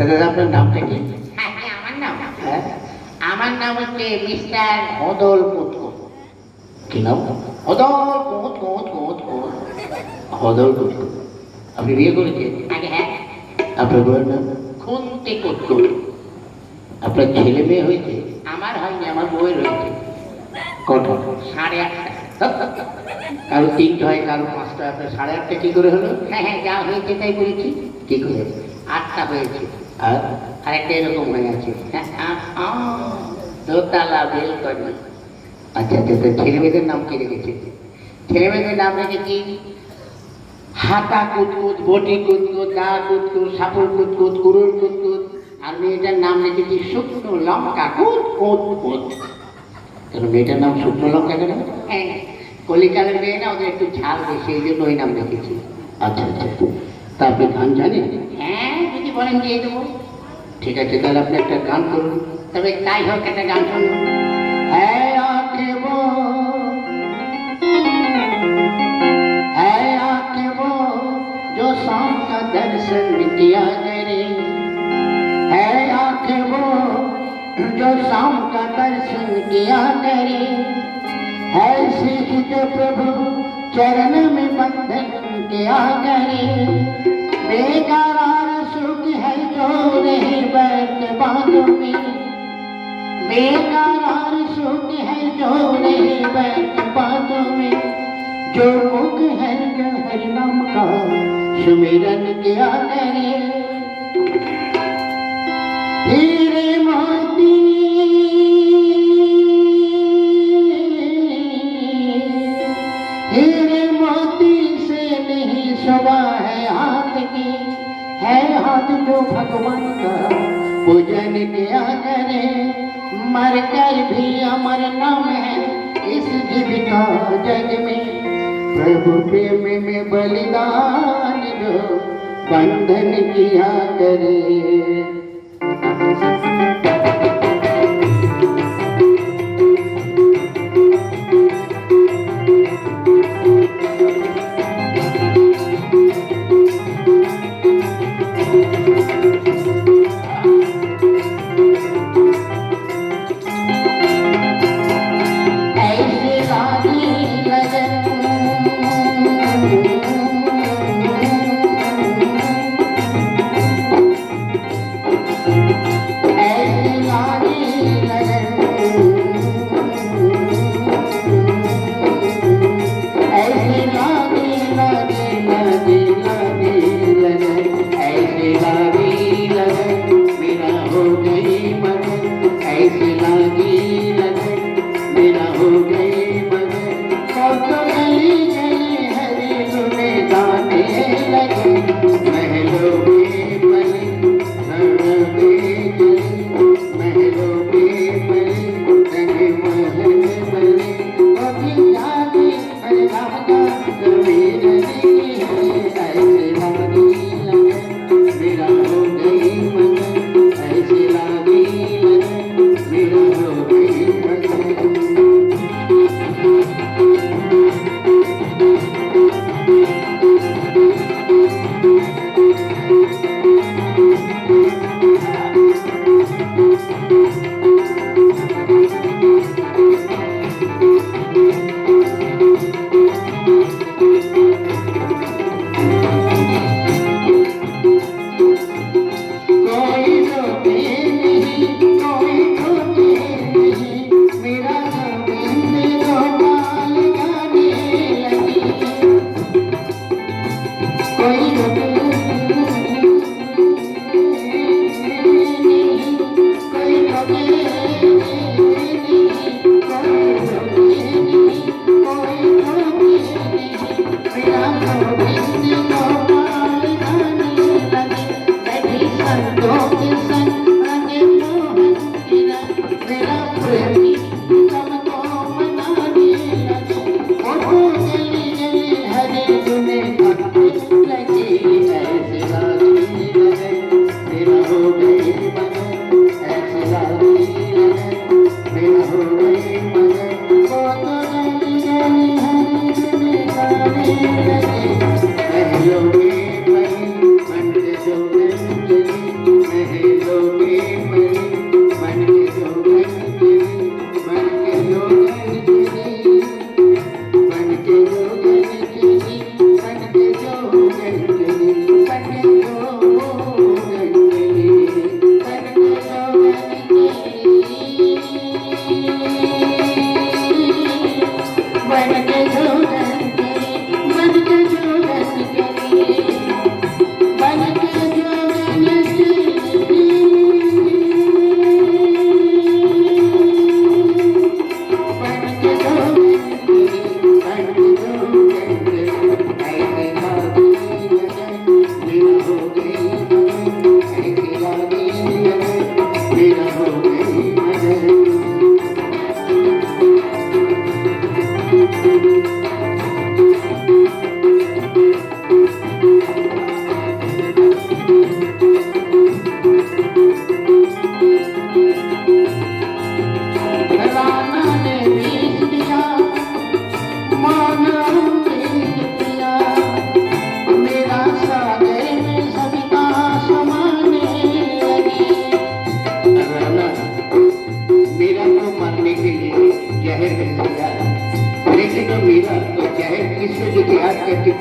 তা দাদা আপনার নামটা কি? হ্যাঁ হ্যাঁ আমার নাম। হ্যাঁ। আমার নাম হচ্ছে মিস্টার হদল কুতকুত কি নাম? হদল কুত কুত কুত কুত হদল আপনি বিয়ে করেছেন? আগে হ্যাঁ। আপনার বউয়ের নাম খুন্তি কুতকুত আপনার ছেলে মেয়ে হয়েছে? আমার হয়নি আমার বউয়ের হয়েছে। কটা সাড়ে আটটা। কারও তিনটা হয় কারও পাঁচটা আপনার সাড়ে আটটা কি করে হলো? হ্যাঁ হ্যাঁ যা হয়েছে তাই বলেছি কি করে? আটটা হয়েছে। আর আর একটা এরকম হয়ে আছে দোতলা বেল করি আচ্ছা আচ্ছা তা ছেলে মেয়েদের নাম কি রেখেছে? ছেলে মেয়েদের নাম রেখেছি হাতা কুতকুত বটি কুতকুত দা কুতকুত সাপুর কুতকুত কুরুর কুতকুত। আর মেয়েটার নাম রেখেছি শুকনো লঙ্কা কুত কুত কুত কেন মেয়েটার নাম শুকনো লঙ্কা কেন? হ্যাঁ। কলিকালের মেয়ে না ওদের একটু ঝাল বেশি এই জন্য ওই নাম রেখেছি। আচ্ছা আচ্ছা। তা আপনি গান জানেন? হ্যাঁ যদি বলেন দিয়ে দেবো ঠিক আছে তাহলে আপনি একটা গান করুন তবে তাই হোক একটা গান শুনুন है आके वो है आके वो जो शाम का दर्शन किया करे है आके वो जो शाम का दर्शन किया करे है सीख जो प्रभु चरण में बंधन किया करे बेकरार सुख है जो नहीं बैठ बातों में बेकरार सुख है जो नहीं बैठ बातों में जो मुख है जो हरि नाम का सुमिरन किया करे किया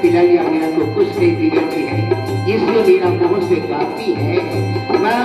पिलाई हमने को कुछ नहीं बिगड़ती है। इसलिए मेरा बहुत से काफ़ी है। मैं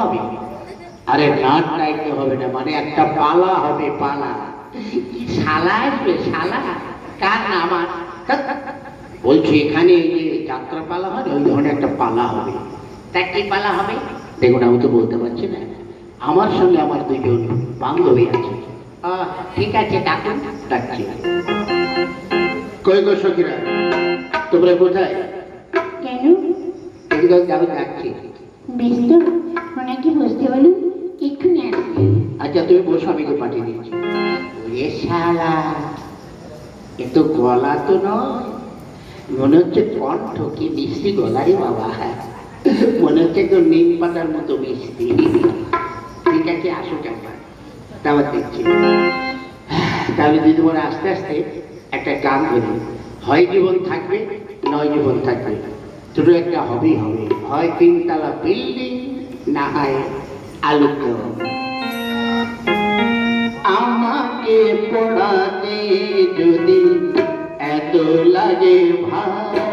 হবে। আরে হবে না মানে একটা পালা হবে পালা। কি শালা আসবে শালা? কার না আমার বলছি এখানে যে যাত্রা পালা হয় ওই ধরনের একটা পালা হবে। তা কি পালা হবে? দেখুন আমি তো বলতে পারছি না। আমার সঙ্গে আমার দুজন বান্ধবী আছে। ঠিক আছে ডাকুন। ডাকছি। কই গো সখীরা? তোমরা কোথায়? কেন? এদিকে যাবে ডাকছি? বেশ তো। ওনাকে বসতে বলুন, এক্ষুনি আসবে। আচ্ছা তুমি বসো, আমি তো পাঠিয়ে দিচ্ছি। এ শালা, এ তো গলা তো নয়। মনে হচ্ছে কণ্ঠ কি মিষ্টি গলারই বাবা। মনে হচ্ছে তো নিম পাতার মতো মিষ্টি। ঠিক আছে আসো একবার। তারপর দেখছি। তাহলে যদি তোমার আস্তে আস্তে একটা গান ধরি হয় জীবন থাকবে, নয় জীবন থাকবে। দুটো একটা হবেই হবে। হয় তিনতলা বিল্ডিং না আলুর আমাকে পড়াতে যদি এত লাগে ভালো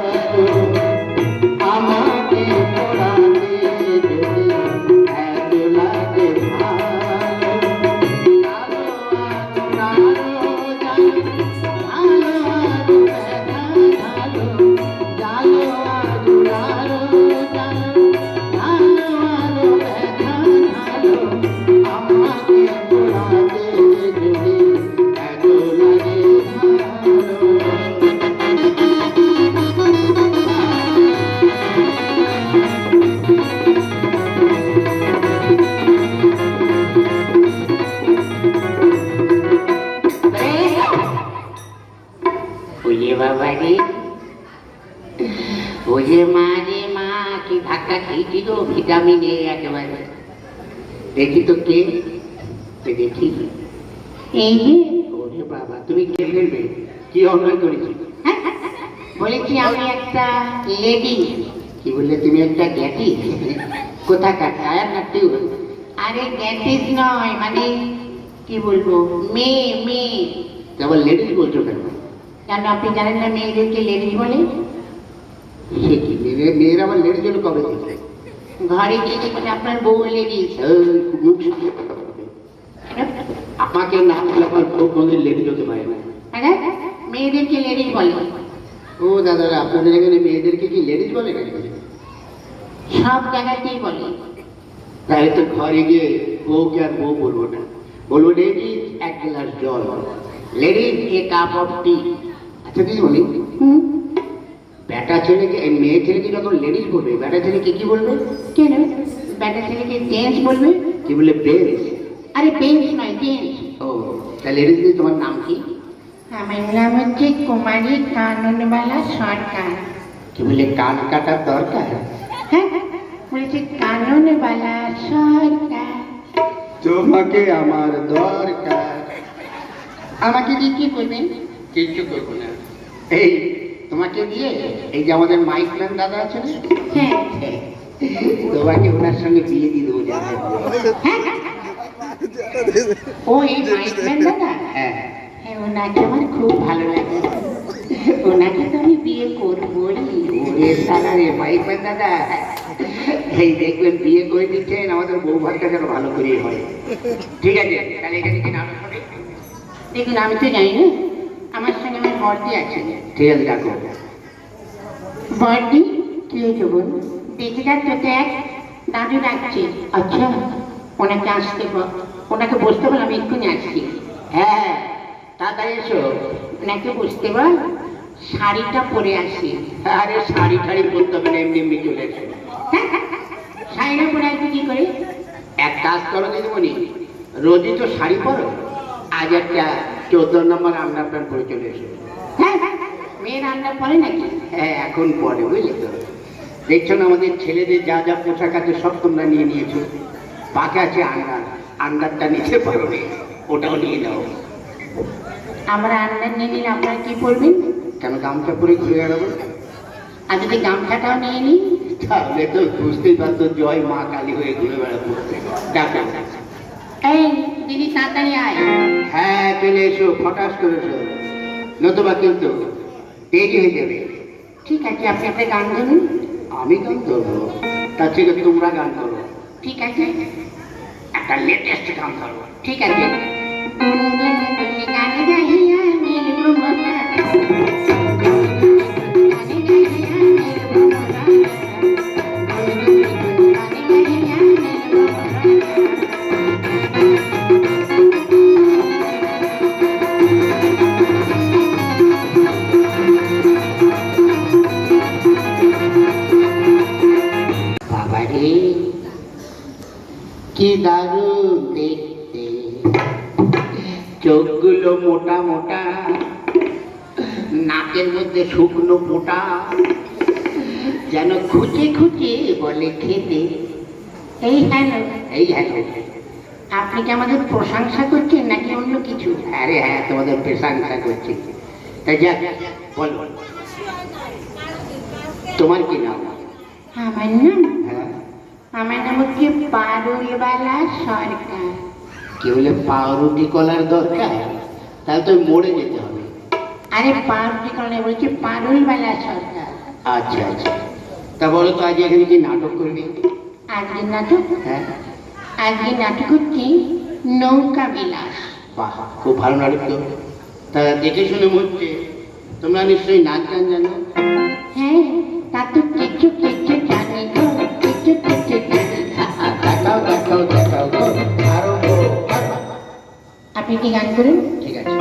এ দেখি তো কে দেখি এই যে ওরে বাবা তুমি কে ফেলবে কি অন্যায় করেছি? বলেছি আমি একটা লেডি কি বললে তুমি একটা জ্ঞাতি কোথাকার? টায়ার না টিউব আরে গ্যাটিস নয় মানে কি বলব? মেয়ে মেয়ে। তারপর লেডিস বলছো কেন? কেন আপনি জানেন না মেয়েদেরকে লেডিস বলে? সে কি? মেয়েরা আবার লেডিস কবে দিচ্ছে ঘরে গিয়ে বলে আপনার বউ লেডিস। আমাকে না বলে আমার খুব কোনদিন লেডিস হতে পারে না। মেয়েদেরকে লেডিস বলে। ও দাদারা আপনাদের এখানে মেয়েদেরকে কি লেডিস বলে সব জায়গাতেই বলে। তাহলে তো ঘরে গিয়ে বউকে আর বউ বলব না। বলব লেডিস এক গ্লাস জল। Ladies a cup of tea আচ্ছা দিদি বলি? হুম? বেটা ছেলেকে এই মেয়ে ছেলেকে যখন লেডিস বলবে বেটা ছেলেকে কি বলবে? কেন? ব্যাটা ছেলেকে জেন্টস বলবে? কি বলে বেশ আরে বেঞ্চ নয় জেন্টস। ও তা লেডিস তোমার নাম কি? আমার নাম হচ্ছে কুমারী কাননবালা সরকার। কি বলে কান কাটার দরকার? হ্যাঁ বলেছে কাননবালা সরকার। তোমাকে আমার দরকার। আমাকে দিয়ে কি করবেন কিচ্ছু করব না। এই তোমাকে দিয়ে এই যে আমাদের মাইক ম্যান দাদা আছে না? হ্যাঁ। তোমাকে ওনার সঙ্গে বিয়ে দিয়ে দেবো ও এই মাইকম্যান দাদা? হ্যাঁ। হ্যাঁ ওনাকে আমার খুব ভালো লাগে। ওনাকে তো আমি বিয়ে করবোই। ওরে সালা রে মাইক ম্যান দাদা। এই দেখবেন বিয়ে করে দিচ্ছেন আমাদের বউ ভাতটা যেন ভালো করেই হয়। ঠিক আছে তাহলে এখানে কি নাম দেখুন আমি তো জানি না। আমার আমার বর্দি আছে ঠিক আছে ডাকো বর্দি কি হয়েছে বল? দেখে যাচ্ছ দেখ। দাদু ডাকছে। আচ্ছা ওনাকে আসতে ওনাকে বসতে বল আমি এক্ষুনি আসছি। হ্যাঁ তাড়াতাড়ি এসো। ওনাকে বসতে বল। শাড়িটা পরে আসি। আরে শাড়ি টাড়ি পরতে হবে না এমনি এমনি চলে এসো। শাড়িটা পরে আসবে কি করে? এক কাজ করো দিদিমণি রোজই তো শাড়ি পরো। আজ একটা চোদ্দ নম্বর আন্ডার প্যান্ট পরে চলে এসো হ্যাঁ মেয়ের আন্ডার পরে নাকি? হ্যাঁ এখন পরে বুঝলি তো? দেখছ না আমাদের ছেলেদের যা যা পোশাক আছে সব তোমরা নিয়ে নিয়েছো? পাকে আছে আন্ডার আন্ডারটা নিতে পারো নি ওটাও নিয়ে নাও। আমরা আন্ডার নিয়ে নিলে আপনারা কি করবেন কেন গামছা পরে ঘুরে বেড়াবো? আর যদি গামছাটাও নিয়ে নিই তাহলে তো বুঝতেই পারতো জয় মা কালী হয়ে ঘুরে বেড়াবো। ডাক্তার এই দিদি তাড়াতাড়ি আয়। হ্যাঁ চলে এসো ফটাস করে এসো। নতুবা কিন্তু দেরি হয়ে যাবে ঠিক আছে আপনি একটা গান ধরুন। আমি গান করব তার থেকে তোমরা গান করো ঠিক আছে। একটা লেটেস্ট গান করব ঠিক আছে। গুন গান গাহিয়া কি দারুণ দেখতে। চোখগুলো মোটা মোটা নাকের মধ্যে শুকনো পোটা যেন খুঁজে খুঁজে বলে খেতে। এই হ্যালো। এই হ্যালো। আপনি কি আমাদের প্রশংসা করছেন নাকি অন্য কিছু? আরে হ্যাঁ তোমাদের প্রশংসা করছি। তা যাক বলো। তোমার কি নাম? আমার নাম হ্যাঁ। আমার নাম হচ্ছে পারুলবালা সরকার। কি বলে পাউরুটি কলার দরকার? তাহলে তো মরে যেতে হবে। আরে পারুটি কারণে বলছি পারুলবালা সরকার। আচ্ছা আচ্ছা। তা বলো তো আজ এখানে কি নাটক করবে? আজকের নাটক? হ্যাঁ। আজকে নাটক হচ্ছে নৌকা বিলাস। বাহ খুব ভালো নাটক তো। তা দেখে শুনে হচ্ছে তোমরা নিশ্চয়ই নাচ গান জানো। হ্যাঁ তা তো কিছু কিছু আপনি কি গান করেন? ঠিক আছে।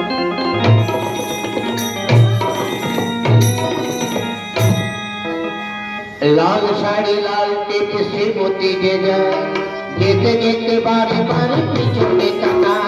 লাল শাড়ি লাল পেটে শ্রীমতী যে যায় যেতে যেতে বারে বারে পিছনে তাকায়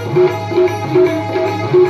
সব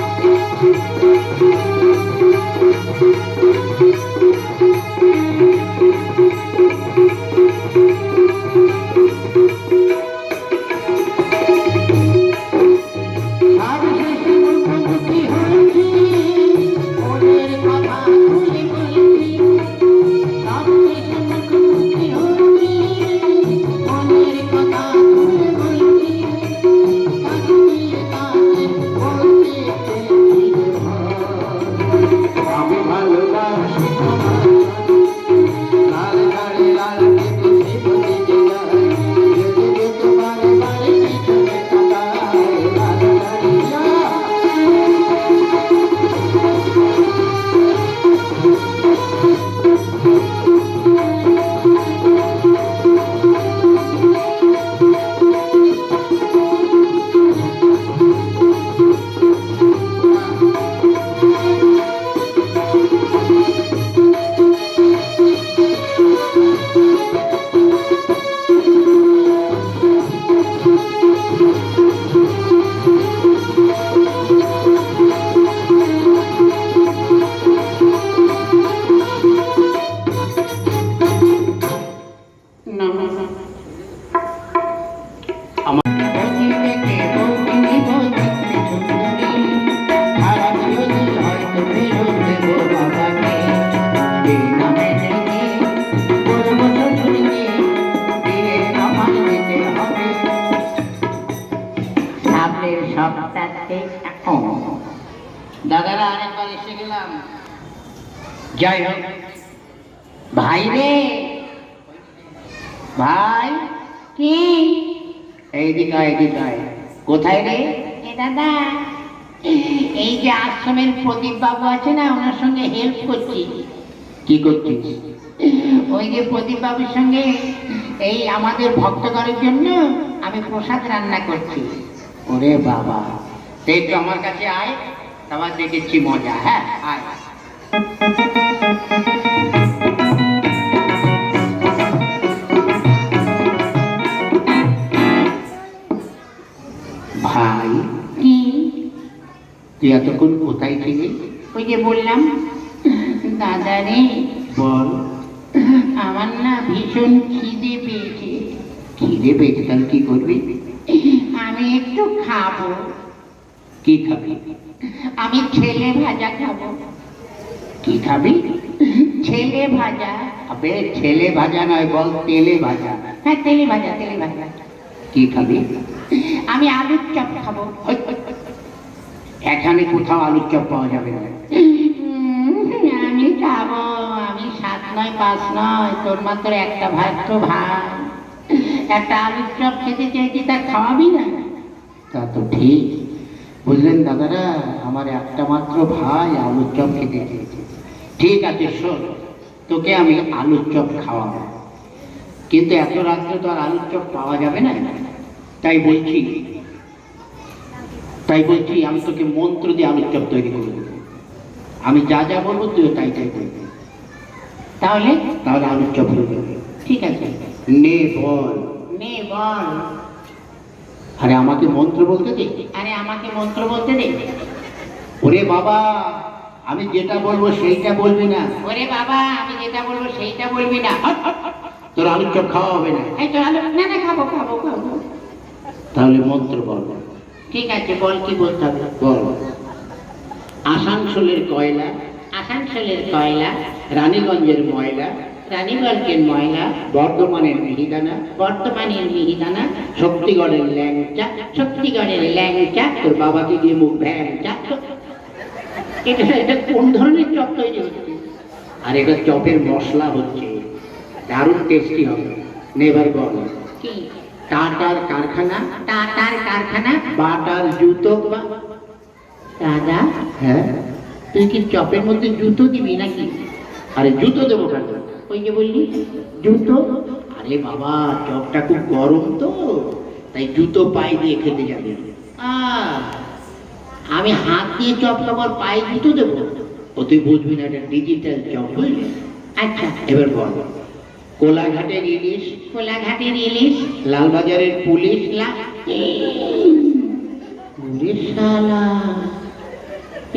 দাদারা আরেকবার এসে গেলাম। যাই হোক ভাই রে। ভাই কি? এইদিকে এইদিকে। কোথায় রে? এ দাদা এই যে আশ্রমের প্রদীপ বাবু আছে না ওনার সঙ্গে হেল্প করছি। কি করছিস? ওই যে প্রদীপ বাবুর সঙ্গে এই আমাদের ভক্তগণের জন্য আমি প্রসাদ রান্না করছি। ওরে বাবা তো একটু আমার কাছে আয় তারপর দেখেছি মজা হ্যাঁ আয় ভাই কি তুই এতক্ষণ কোথায় ছিলি ওই যে বললাম দাদা রে বল আমার না ভীষণ খিদে পেয়েছে খিদে পেয়েছে তাহলে কি করবি আমি একটু খাব কি খাবি? আমি ছেলে ভাজা খাব। কি খাবি? ছেলে ভাজা। আবে ছেলে ভাজা নয় বল তেলে ভাজা। হ্যাঁ তেলে ভাজা তেলে ভাজা। কি খাবি? আমি আলুর চপ খাব। এখানে কোথাও আলুর চপ পাওয়া যাবে না। আমি খাব। আমি সাত নয় পাঁচ নয় তোর মাত্র একটা ভাই তো ভাই একটা আলুর চপ খেতে চাইছি তা খাওয়াবি না? তা তো ঠিক। বুঝলেন দাদারা, আমার একটা মাত্র ভাই আলুর চপ খেতে চেয়েছে। ঠিক আছে, শোন, তোকে আমি আলুর চপ খাওয়াবো। কিন্তু এত রাত্রে তো আর আলুর চপ পাওয়া যাবে না। তাই বলছি তাই বলছি, আমি তোকে মন্ত্র দিয়ে আলুর চপ তৈরি করে দেবো। আমি যা যা বলব তুইও তাই তাই করবি। তাহলে তাহলে আলুর চপ হয়ে যাবে। ঠিক আছে? নে বল। নে বল। আরে আমাকে মন্ত্র বলতে দে। আরে আমাকে মন্ত্র বলতে দে। ওরে বাবা আমি যেটা বলব সেইটা বলবি না। ওরে বাবা আমি যেটা বলব সেইটা বলবি না। তোর আলুর চপ খাওয়া হবে না। এই তো আলু না না খাব খাব খাব। তাহলে মন্ত্র বল। ঠিক আছে বল কি বলতে হবে? বল। আসানসোলের কয়লা আসানসোলের কয়লা রানীগঞ্জের ময়লা রানীগঞ্জের ময়লা বর্ধমানের মিহিদানা বর্তমানের মিহিদানা শক্তিগড়ের ল্যাংচা শক্তিগড়ের ল্যাংচা। তোর বাবাকে গিয়ে মুখ ভ্যাংচা এটা এটা কোন ধরনের চপ তৈরি হচ্ছে? আর এটা চপের মশলা হচ্ছে। দারুণ টেস্টি হবে। নেভার বল কি? টাটার কারখানা। টাটার কারখানা? বাটার জুতো। দাদা? হ্যাঁ? তুই কি চপের মধ্যে জুতো দিবি নাকি? আরে জুতো দেবো কেন? ওই যে বললি? জুতো? আরে বাবা চপটা খুব গরম তো তাই জুতো পায়ে দিয়ে খেতে যাবে। আমি হাত দিয়ে চপ খাবার পায়ে জুতো দেবো? ও তুই বুঝবি না এটা ডিজিটাল চপ বুঝলি? আচ্ছা। এবার বল কোলাঘাটের ইলিশ কোলাঘাটের ইলিশ লালবাজারের পুলিশ? ওরে শালা।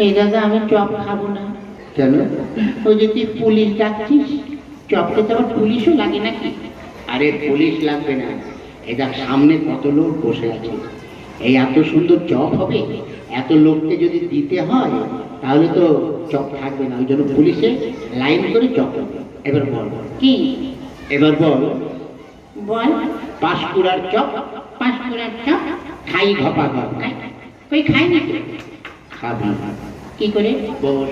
এই দাদা আমি চপ খাব না। কেন? ওই যে তুই পুলিশ ডাকছিস? চপ খেতে আবার পুলিশও লাগে নাকি? আরে পুলিশ লাগবে না। এটা সামনে কত লোক বসে আছে। এই এত সুন্দর চপ হবে? এত লোককে যদি দিতে হয় তাহলে তো চপ থাকবে না। ওই জন্য পুলিশে লাইন করে চপ এবার বল। কি? এবার বল। বল। পাঁশকুড়ার চপ পাঁশকুড়ার চপ খাই ঘপা ঘপ। ওই খাই না খাবি। কি করে? বস।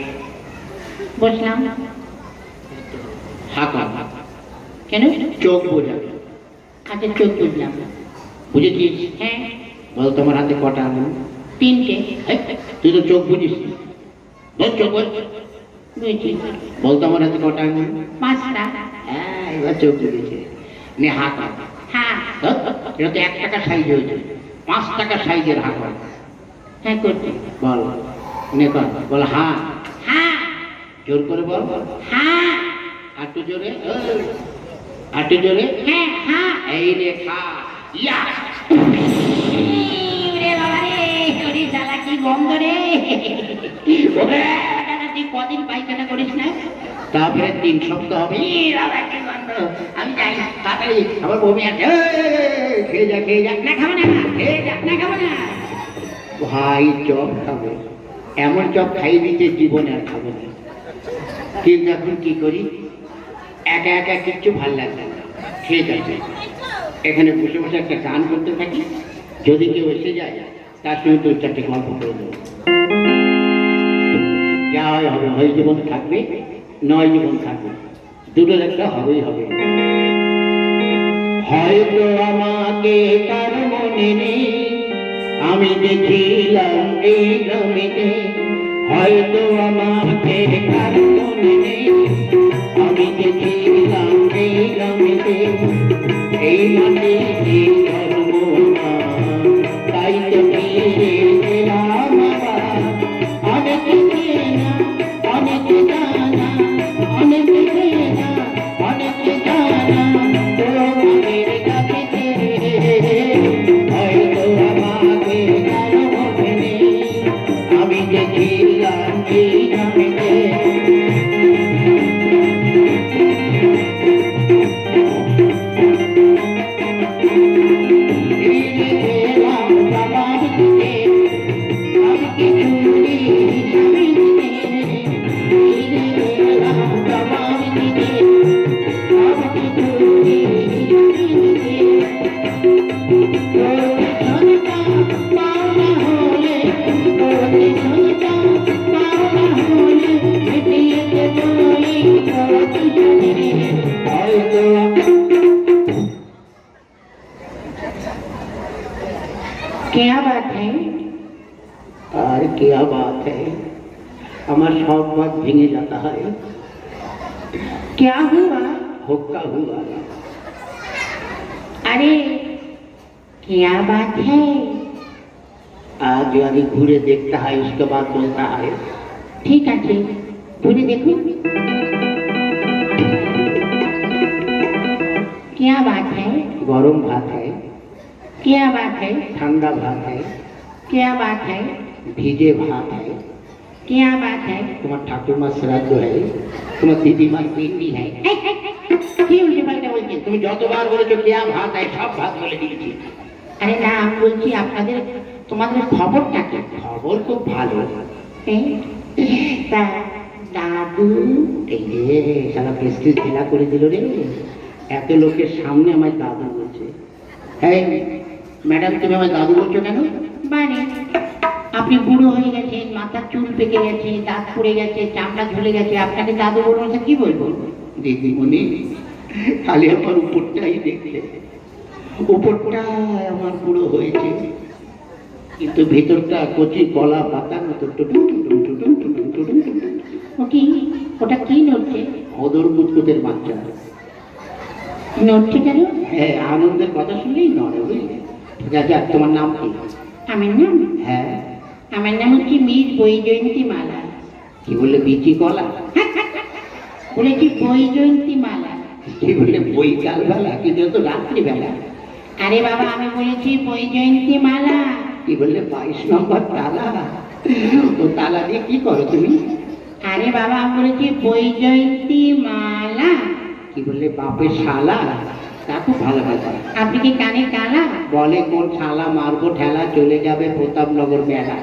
বসলাম। হাঁকা কেন? চোখ বোঝাবে আচ্ছা চোখ বুঝলাম বুঝেছিস? হ্যাঁ। বল তোমার হাতে কটা আঙুল। তিনটে। তুই তো চোখ বুঝিস। বল চোখ। বুঝছি। বল তোমার হাতে কটা আঙুল। পাঁচটা। হ্যাঁ এবার চোখ বুঝেছে। নে হাত হাত হ্যাঁ এটা তো এক টাকা সাইজ হয়েছে। পাঁচ টাকা সাইজের হাত হ্যাঁ করছি। বল। নে বল হ্যাঁ হ্যাঁ জোর করে বল। হ্যাঁ জোরে হ্যাঁ হ্যাঁ। এই রে খা ইয়া। রে বাবা রে ওরে শালা কি গন্ধ রে? ওরে। তুই কদিন পায়খানা করিস না? তারপরে তিন সপ্তাহ হবে। আমি যাই তাড়াতাড়ি আবার বমি আছে খেয়ে যা খেয়ে যা। না খাব না খেয়ে যা না খাব না। ভাই চপ খাব। এমন চপ খাই দিতে জীবনে আর খাব না। কিন্তু এখন কি করি? একা একা কিচ্ছু ভালো লাগছে না। ঠিক আছে। এখানে বসে বসে একটা গান করতে থাকি যদি কেউ এসে যায়, তার সঙ্গে দু চারটে গল্প করে দেবো। হয় হবে, হয় জীবন থাকবে, নয় জীবন থাকবে। দুটোর একটা হবেই হবে। হয়তো আমাকে কার মনে নেই। আমি দেখিলাম এই জমিতে হয়তো আমাকে কার মনে নেই। এই रहा है क्या हुआ? हुक्का हुआ। अरे क्या बात है? आज यानी घूरे देखता है उसके बाद बोलता है। ठीक है ठीक। घूरे देखो। क्या बात है? गरम भात है। क्या बात है? ठंडा भात है। क्या बात है? भीजे भात है। क्या बात है তোমার ঠাকুরমার শ্রাদ্ধ है তোমার দিদিমার পিন্ডি है কি উল্টে পাল্টে বলছেন তুমি যতবার বলেছো কেয়া ভাত है সব ভাত বলে দিয়েছি আরে না আমি বলছি আপনাদের তোমাদের খবরটা কি খবর খুব ভালো এই, তা দাদু এই রে সারা প্রেস্টিজ ঢেলা করে দিল রে এত লোকের সামনে আমায় দাদু বলছে হ্যাঁ ম্যাডাম তুমি আমায় দাদু বলছো কেন মানে আপনি বুড়ো হয়ে গেছেন মাথার চুল পেকে গেছে দাঁত পড়ে গেছে চামড়া ঝুলে গেছে আপনাকে দাদু বলব না কি বলব দিদিমণি খালি আমার উপরটাই দেখলে উপরটা আমার পুরো হয়েছে কিন্তু ভেতরটা কচি কলা পাতা মতো। কি ওটা কি নড়ছে অদর কুতকুতের বাচ্চা নড়ছে কেন হ্যাঁ আনন্দের কথা শুনলেই নড়ে বুঝলে যা যা তোমার নাম কি আমার নাম হ্যাঁ আমার নাম হচ্ছে মিস বৈজয়ন্তী মালা? কি বললে বিচি কলা? বলেছি বৈজয়ন্তী মালা? কি বললে বৈকাল বেলা কিন্তু তো রাত্রিবেলা? আরে বাবা আমি বলেছি বৈজয়ন্তী মালা। কি বললে বাইশ নম্বর তালা? ও তালা দিয়ে কি করো তুমি? আরে বাবা আমি বলেছি বৈজয়ন্তী মালা। কি বললে বাপের শালা? তা খুব ভালো কথা আপনি কি কানে কালা বলে কোন শালা মারবো ঠেলা চলে যাবে প্রতাপনগর মেলা।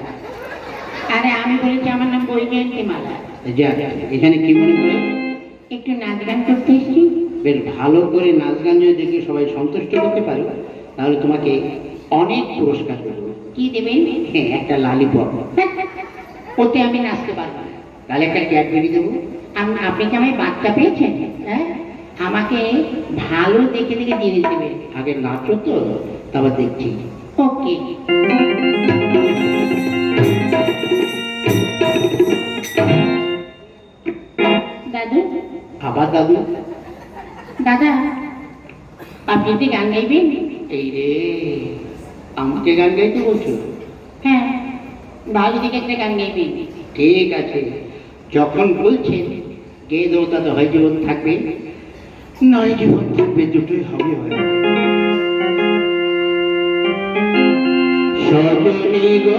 আরে আমি বলেছি আমার নাম বৈজয়ন্তী মালা। যা এখানে কি মনে করে? একটু নাচ গান করতে এসছি। বেশ ভালো করে নাচ গান যদি দেখে সবাই সন্তুষ্ট করতে পারো তাহলে তোমাকে অনেক পুরস্কার দেবো কি দেবেন হ্যাঁ একটা লালিপপ। ওতে আমি নাচতে পারব তাহলে একটা ক্যাডবেরি দেবো। আম- আপনি কি আমায় বাচ্চা পেয়েছেন? হ্যাঁ? আমাকে ভালো দেখে দেখে জিনিস দেবেন আগে নাচো তো তারপর দেখছি। ওকে। আবার দাদু? দাদা আপনি কি গান গাইবেন? এই রে আমাকে গান গাইতে বলছো? হ্যাঁ ভালো একটা গান গাইবেন ঠিক আছে যখন বলছেন গে দেবো তো হয় জীবন থাকবে। নয় জীবন থাকবে দুটোই হবে হয়। সজনী গো